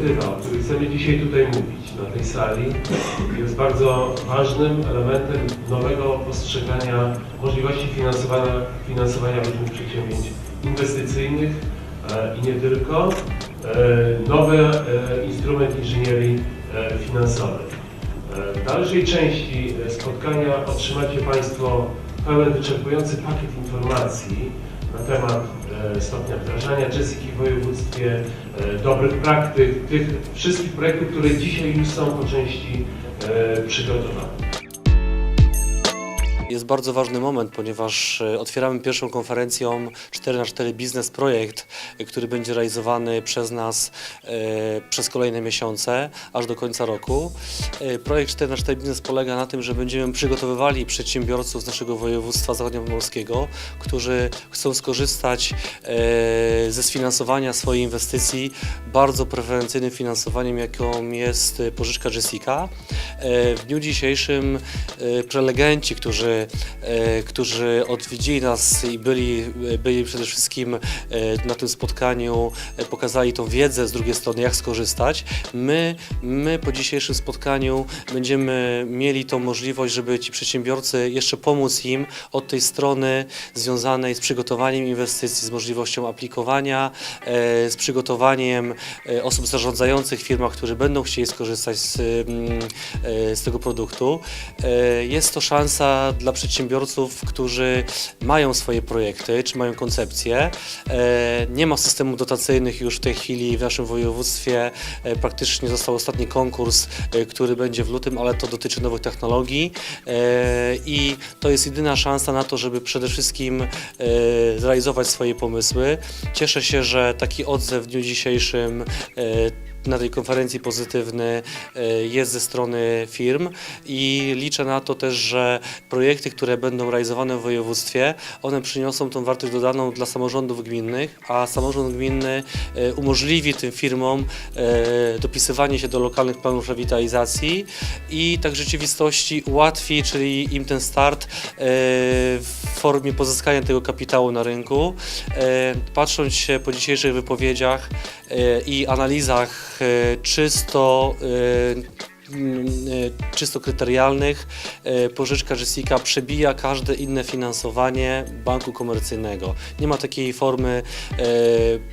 Inicjatywa, o której chcemy dzisiaj tutaj mówić na tej sali, jest bardzo ważnym elementem nowego postrzegania możliwości finansowania, finansowania różnych przedsięwzięć inwestycyjnych e, i nie tylko. E, nowy e, instrument inżynierii finansowej. W dalszej części spotkania otrzymacie Państwo pełen, wyczerpujący pakiet informacji na temat stopnia wdrażania Jessica w województwie, e, dobrych praktyk, tych wszystkich projektów, które dzisiaj już są po części e, przygotowane. Jest bardzo ważny moment, ponieważ e, otwieramy pierwszą konferencją 4x4 Biznes Projekt, e, który będzie realizowany przez nas e, przez kolejne miesiące, aż do końca roku. Projekt 4x4 Biznes polega na tym, że będziemy przygotowywali przedsiębiorców z naszego województwa zachodniopomorskiego, którzy chcą skorzystać ze sfinansowania swojej inwestycji bardzo preferencyjnym finansowaniem, jaką jest pożyczka Jessica. W dniu dzisiejszym prelegenci, którzy, którzy odwiedzili nas i byli, e, byli przede wszystkim e, na tym spotkaniu, e, pokazali tą wiedzę z drugiej strony, jak skorzystać. My, my po dzisiejszym spotkaniu będziemy mieli tą możliwość, żeby ci przedsiębiorcy jeszcze pomóc im od tej strony związanej z przygotowaniem inwestycji, z możliwością aplikowania, e, z przygotowaniem e, osób zarządzających firmach, którzy będą chcieli skorzystać z, mm, e, z tego produktu. E, Jest to szansa dla przedsiębiorców, którzy mają swoje projekty, czy mają koncepcje. E, Nie ma systemów dotacyjnych już w tej chwili w naszym województwie. E, Praktycznie został ostatni konkurs, e, który będzie w lutym, ale to dotyczy nowych technologii i to jest jedyna szansa na to, żeby przede wszystkim zrealizować swoje pomysły. Cieszę się, że taki odzew w dniu dzisiejszym na tej konferencji pozytywny e, jest ze strony firm i liczę na to też, że projekty, które będą realizowane w województwie, one przyniosą tą wartość dodaną dla samorządów gminnych, a samorząd gminny e, umożliwi tym firmom e, dopisywanie się do lokalnych planów rewitalizacji i tak w rzeczywistości ułatwi, czyli im ten start w formie pozyskania tego kapitału na rynku. E, Patrząc się po dzisiejszych wypowiedziach e, i analizach e, czysto czysto kryterialnych, e, pożyczka Jessica przebija każde inne finansowanie banku komercyjnego. Nie ma takiej formy e,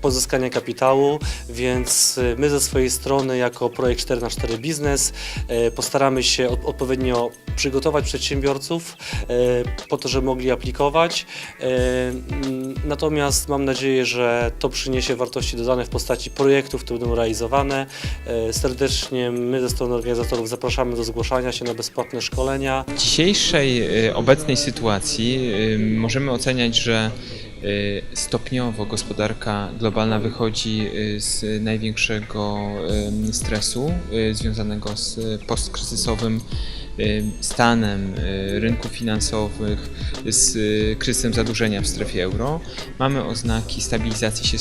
pozyskania kapitału, więc e, my ze swojej strony jako projekt 4 na 4 Biznes e, postaramy się od- odpowiednio przygotować przedsiębiorców e, po to, żeby mogli aplikować. E, mm, Natomiast mam nadzieję, że to przyniesie wartości dodane w postaci projektów, które będą realizowane. E, Serdecznie my ze strony organizatorów zapraszamy do zgłaszania się na bezpłatne szkolenia. W dzisiejszej y, obecnej sytuacji y, możemy oceniać, że y, stopniowo gospodarka globalna wychodzi z największego stresu związanego z postkryzysowym stanem y, rynków finansowych, z y, kryzysem zadłużenia w strefie euro. Mamy oznaki stabilizacji, się,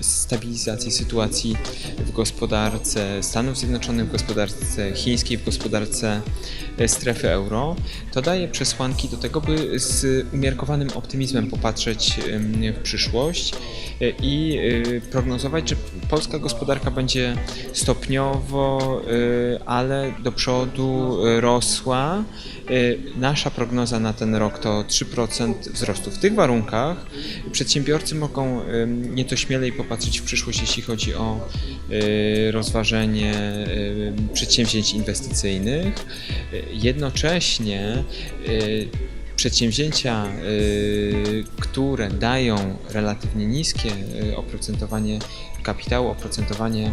stabilizacji sytuacji w gospodarce Stanów Zjednoczonych, w gospodarce chińskiej, w gospodarce strefy euro, to daje przesłanki do tego, by z umiarkowanym optymizmem popatrzeć w przyszłość i prognozować, że polska gospodarka będzie stopniowo, ale do przodu rosła. E, Nasza prognoza na ten rok to 3% wzrostu. W tych warunkach przedsiębiorcy mogą nieco śmielej popatrzeć w przyszłość, jeśli chodzi o e, rozważenie przedsięwzięć inwestycyjnych. E, Jednocześnie przedsięwzięcia, e, które dają relatywnie niskie e, oprocentowanie kapitału, oprocentowanie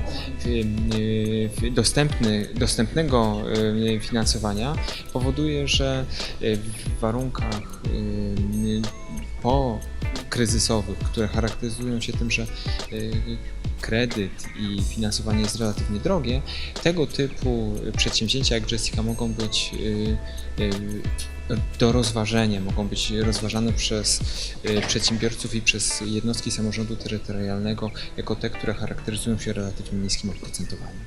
e, dostępny, dostępnego finansowania powoduje, że w warunkach po kryzysowych, które charakteryzują się tym, że kredyt i finansowanie jest relatywnie drogie, tego typu przedsięwzięcia jak Jessica mogą być do rozważenia, mogą być rozważane przez e, przedsiębiorców i przez jednostki samorządu terytorialnego jako te, które charakteryzują się relatywnie niskim oprocentowaniem.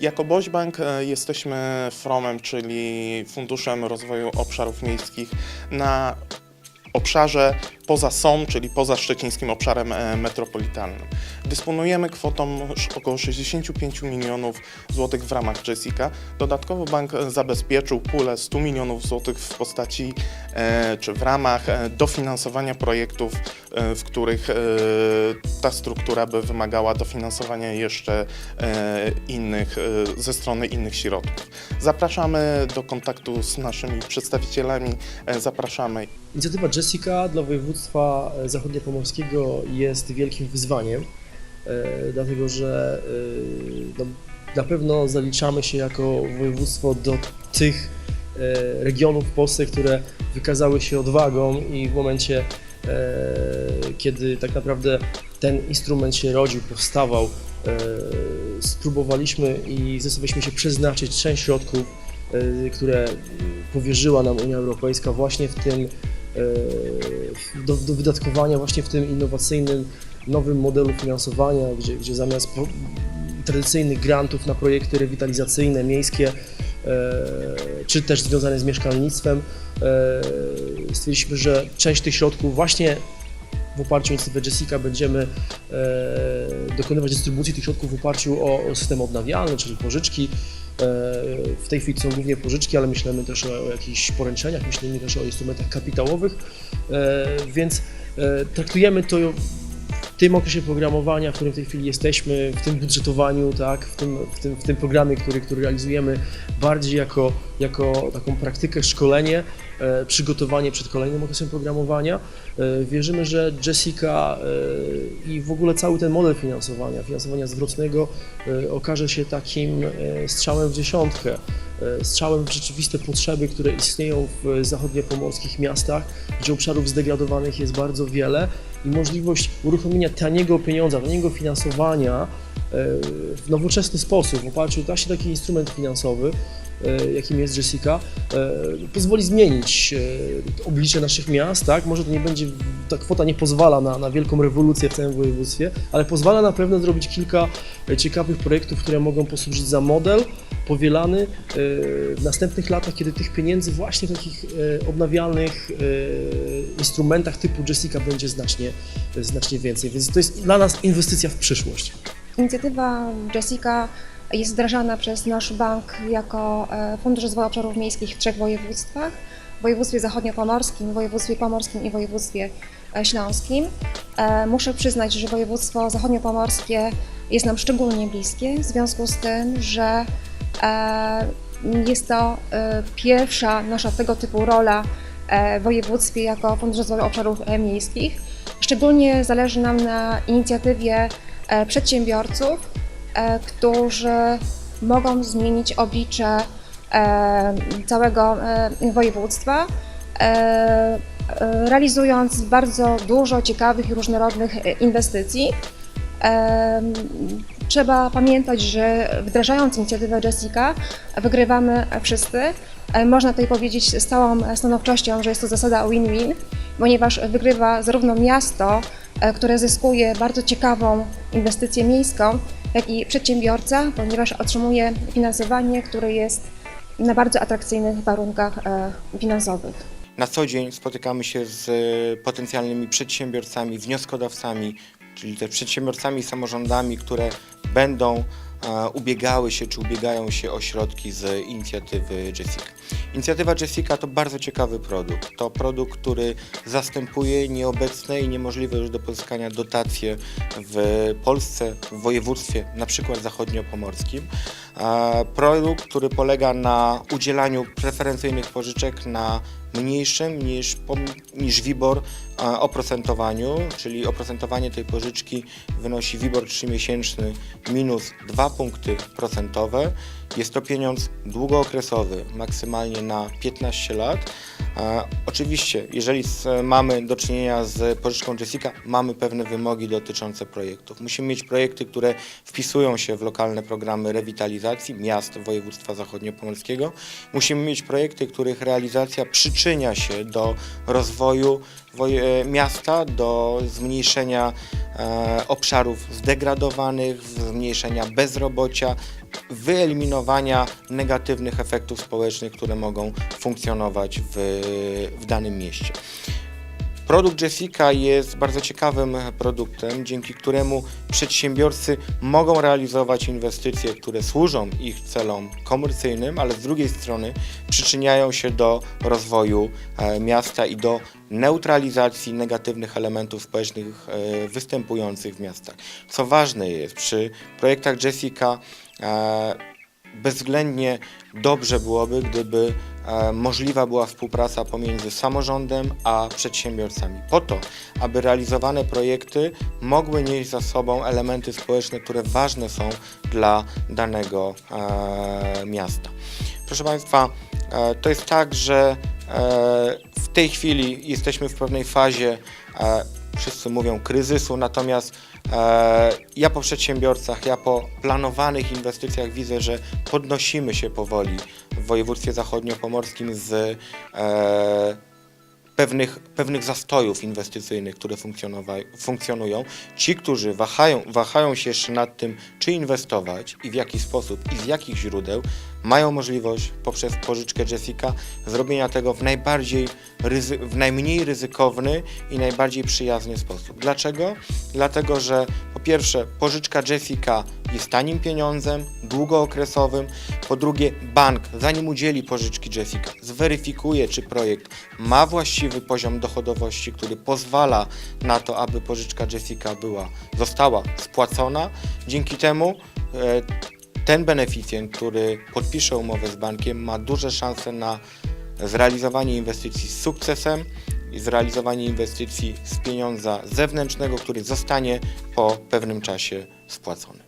Jako Boś Bank e, jesteśmy FROM-em, czyli Funduszem Rozwoju Obszarów Miejskich na obszarze poza SOM, czyli poza szczecińskim obszarem e, metropolitalnym. Dysponujemy kwotą około 65 milionów złotych w ramach Jessica. Dodatkowo bank e, zabezpieczył pulę 100 milionów złotych w postaci e, czy w ramach dofinansowania projektów, w których ta struktura by wymagała dofinansowania jeszcze innych, ze strony innych środków. Zapraszamy do kontaktu z naszymi przedstawicielami, zapraszamy Inicjatywa Jessica dla województwa e, zachodniopomorskiego jest wielkim wyzwaniem, e, dlatego że e, no, na pewno zaliczamy się jako województwo do tych regionów w Polsce, które wykazały się odwagą i w momencie, kiedy tak naprawdę ten instrument się rodził, powstawał, spróbowaliśmy i zdecydowaliśmy się przeznaczyć część środków, które powierzyła nam Unia Europejska właśnie w tym do, do wydatkowania właśnie w tym innowacyjnym, nowym modelu finansowania, gdzie, gdzie zamiast po, tradycyjnych grantów na projekty rewitalizacyjne, miejskie, e, czy też związane z mieszkalnictwem, e, stwierdziliśmy, że część tych środków właśnie w oparciu o inicjatywę Jessica będziemy e, dokonywać dystrybucji tych środków w oparciu o, o system odnawialny, czyli pożyczki. E, w tej chwili są głównie pożyczki, ale myślimy też o, jakichś poręczeniach, myślimy też o instrumentach kapitałowych, e, więc e, traktujemy to tym okresie programowania, w którym w tej chwili jesteśmy, w tym budżetowaniu, tak, w, tym, w, tym, w tym programie, który, który realizujemy, bardziej jako, jako taką praktykę, szkolenie, e, przygotowanie przed kolejnym okresem programowania. E, wierzymy, że Jessica e, i w ogóle cały ten model finansowania, finansowania zwrotnego e, okaże się takim e, strzałem w dziesiątkę, e, strzałem w rzeczywiste potrzeby, które istnieją w zachodniopomorskich miastach, gdzie obszarów zdegradowanych jest bardzo wiele i możliwość uruchomienia taniego pieniądza, taniego finansowania w nowoczesny sposób, w oparciu właśnie taki instrument finansowy, e, jakim jest Jessica, e, pozwoli zmienić e, oblicze naszych miast, tak? Może to nie będzie, ta kwota nie pozwala na, na wielką rewolucję w całym województwie, ale pozwala na pewno zrobić kilka ciekawych projektów, które mogą posłużyć za model powielany w następnych latach, kiedy tych pieniędzy właśnie w takich odnawialnych instrumentach typu Jessica będzie znacznie, znacznie więcej. Więc to jest dla nas inwestycja w przyszłość. Inicjatywa Jessica jest wdrażana przez nasz bank jako e, Fundusz Rozwoju Obszarów Miejskich w trzech województwach. W województwie zachodniopomorskim, województwie pomorskim i województwie e, śląskim. E, Muszę przyznać, że województwo zachodniopomorskie jest nam szczególnie bliskie, w związku z tym, że jest to pierwsza nasza tego typu rola w województwie jako Fundusz Rozwoju Obszarów Miejskich. Szczególnie zależy nam na inicjatywie przedsiębiorców, e, którzy mogą zmienić oblicze e, całego e, województwa, e, e, realizując bardzo dużo ciekawych i różnorodnych e, inwestycji. Trzeba pamiętać, że wdrażając inicjatywę Jessica wygrywamy wszyscy. E, Można tutaj powiedzieć z całą stanowczością, że jest to zasada win-win, ponieważ wygrywa zarówno miasto, e, które zyskuje bardzo ciekawą inwestycję miejską, jak i przedsiębiorca, ponieważ otrzymuje finansowanie, które jest na bardzo atrakcyjnych warunkach e, finansowych. Na co dzień spotykamy się z e, potencjalnymi przedsiębiorcami, wnioskodawcami, czyli też przedsiębiorcami, samorządami, które będą ubiegały się czy ubiegają się o środki z inicjatywy Jessica. Inicjatywa Jessica to bardzo ciekawy produkt. To produkt, który zastępuje nieobecne i niemożliwe już do pozyskania dotacje w Polsce, w województwie, na przykład zachodniopomorskim. Produkt, który polega na udzielaniu preferencyjnych pożyczek na mniejszym niż, niż WIBOR oprocentowaniu, czyli oprocentowanie tej pożyczki wynosi WIBOR 3-miesięczny minus 2 punkty procentowe. Jest to pieniądz długookresowy, maksymalnie na 15 lat. Oczywiście, jeżeli mamy do czynienia z pożyczką Jessica, mamy pewne wymogi dotyczące projektów. Musimy mieć projekty, które wpisują się w lokalne programy rewitalizacji miast województwa zachodniopomorskiego. Musimy mieć projekty, których realizacja przyczynia się do rozwoju woje- miasta, do zmniejszenia e, obszarów zdegradowanych, zmniejszenia bezrobocia, wyeliminowania negatywnych efektów społecznych, które mogą funkcjonować w, w danym mieście. Produkt Jessica jest bardzo ciekawym produktem, dzięki któremu przedsiębiorcy mogą realizować inwestycje, które służą ich celom komercyjnym, ale z drugiej strony przyczyniają się do rozwoju e, miasta i do neutralizacji negatywnych elementów społecznych e, występujących w miastach. Co ważne jest, przy projektach Jessica e, bezwzględnie dobrze byłoby, gdyby możliwa była współpraca pomiędzy samorządem a przedsiębiorcami, po to, aby realizowane projekty mogły nieść za sobą elementy społeczne, które ważne są dla danego e, miasta. Proszę Państwa, e, to jest tak, że e, w tej chwili jesteśmy w pewnej fazie, e, wszyscy mówią kryzysu, natomiast e, ja po przedsiębiorcach, ja po planowanych inwestycjach widzę, że podnosimy się powoli w województwie zachodniopomorskim z e, pewnych, pewnych zastojów inwestycyjnych, które funkcjonują. Ci, którzy wahają, wahają się jeszcze nad tym, czy inwestować i w jaki sposób i z jakich źródeł, mają możliwość poprzez pożyczkę Jessica zrobienia tego w najbardziej, w najmniej ryzykowny i najbardziej przyjazny sposób. Dlaczego? Dlatego, że po pierwsze pożyczka Jessica jest tanim pieniądzem, długookresowym. Po drugie, bank, zanim udzieli pożyczki Jessica, zweryfikuje, czy projekt ma właściwy poziom dochodowości, który pozwala na to, aby pożyczka Jessica była, została spłacona. Dzięki temu e, ten beneficjent, który podpisze umowę z bankiem, ma duże szanse na zrealizowanie inwestycji z sukcesem i zrealizowanie inwestycji z pieniądza zewnętrznego, który zostanie po pewnym czasie spłacony.